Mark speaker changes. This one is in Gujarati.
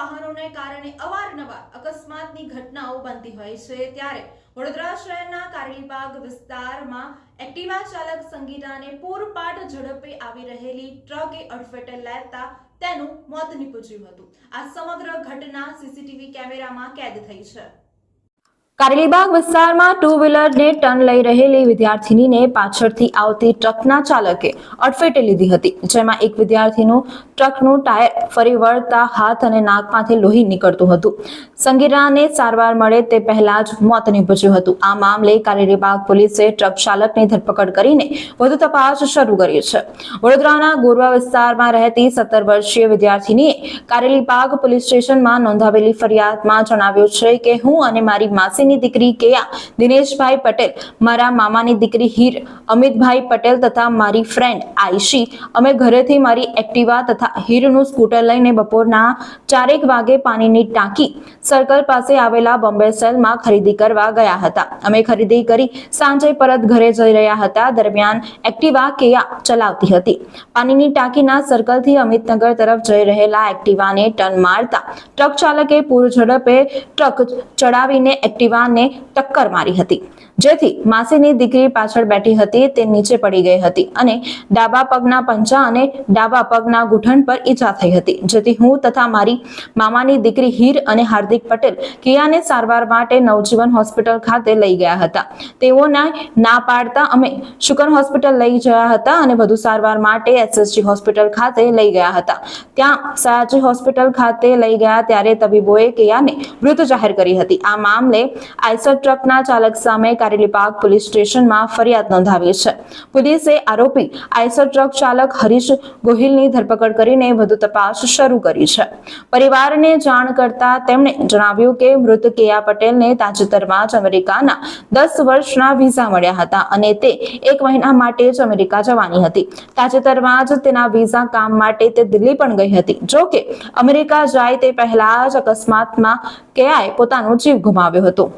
Speaker 1: વાહનોને કારણે અવારનવાર અકસ્માતની ઘટનાઓ બનતી હોય છે. ત્યારે વડોદરા શહેરના કારેલીબાગ વિસ્તારમાં એક્ટિવા ચાલક સંગીતાને પૂરપાટ ઝડપે આવી રહેલી ટ્રકે અડફેટે લેતા તેનું મોત નીપજ્યું હતું. આ સમગ્ર ઘટના સીસીટીવી કેમેરામાં કેદ થઈ છે.
Speaker 2: કારેલીબાગ વિસ્તારમાં ટુ વ્હીલરને ટર્ન લઈ રહેલી વિદ્યાર્થીનીને પાછળથી આવતી ટ્રકના ચાલકે અડફેટે લીધી હતી, જેમાં એક વિદ્યાર્થીનું ટ્રકનું ટાયર ફરી વળતા હાથ અને નાકમાંથી લોહી નીકળતું હતું. સંગીરાને સારવાર મળે તે પહેલા જ મોત નીપજ્યું હતું. આ મામલે કારેલીબાગ પોલીસે ટ્રક ચાલકની ધરપકડ કરીને વધુ તપાસ શરૂ કરી છે. વડોદરાના ગોરવા વિસ્તારમાં રહેતી સત્તર વર્ષીય વિદ્યાર્થીનીએ કારેલીબાગ પોલીસ સ્ટેશનમાં નોંધાવેલી ફરિયાદમાં જણાવ્યું છે કે, હું અને મારી માસીની દીકરી કેયા? દિનેશભાઈ પટેલ, મારા મામાની દીકરી હીર, અમિતભાઈ પટેલ તથા મારી ફ્રેન્ડ આઈશી. અમે ઘરેથી મારી એક્ટિવા તથા હીરનું સ્કૂટર લઈને બપોરના ચારેક વાગે પાણીની ટાંકી સર્કલ પાસે આવેલા બોમ્બે સેલમાં ખરીદી કરવા ગયા હતા. અમે ખરીદી કરી સાંજે પરત ઘરે જઈ રહ્યા હતા. દરમિયાન એક્ટિવા કેયા ચલાવતી હતી. પાણીની ટાંકીના સર્કલથી અમિતનગર તરફ જઈ રહેલા એક્ટિવાને ટર્ન મારતા ટ્રક ચાલકે પૂર ઝડપે ટ્રક ચડાવીને એક્ટિવાને ટક્કર મારી હતી. જેથી માસીની દીકરી પાછળ બેઠી હતી, તે નીચે પડી ગઈ હતી અને ડાબા પગના પંજા અને ડાબા પગના ગુઠણ પર ઈજા થઈ હતી. જેથી હું તથા મારી મામાની દીકરી હીર અને હાર્દિક પટેલ કિયાને સારવાર માટે નવજીવન હોસ્પિટલ ખાતે લઈ ગયા હતા. તેઓને ના પાડતા અમે શુકન હોસ્પિટલ લઈ ગયા હતા અને વધુ સારવાર માટે એસએસજી હોસ્પિટલ ખાતે લઈ ગયા હતા. ત્યાં સયાજી હોસ્પિટલ ખાતે લઈ ગયા ત્યારે તબીબોએ કિયાને મૃત જાહેર કરી હતી. આ મામલે આઈસર ટ્રકના ચાલક સામે કારેલીબાગ પોલીસ સ્ટેશનમાં ફરિયાદ નોંધાવી છે. પોલીસે આરોપી આઈસર ટ્રક ચાલક હરીશ ગોહિલની ધરપકડ કરીને વધુ તપાસ શરૂ કરી છે. પરિવારને જાણ કરતા તેમણે જણાવ્યું કે મૃત કેયા પટેલને તાજેતરમાં જ અમેરિકાના દસ વર્ષના વિઝા મળ્યા હતા અને તે એક મહિના માટે જ અમેરિકા જવાની હતી. તાજેતરમાં જ તેના વિઝા કામ માટે તે દિલ્હી પણ ગઈ હતી. જો કે અમેરિકા જાય તે પહેલા જ અકસ્માતમાં કેયાએ પોતાનો જીવ ગુમાવ્યો હતો.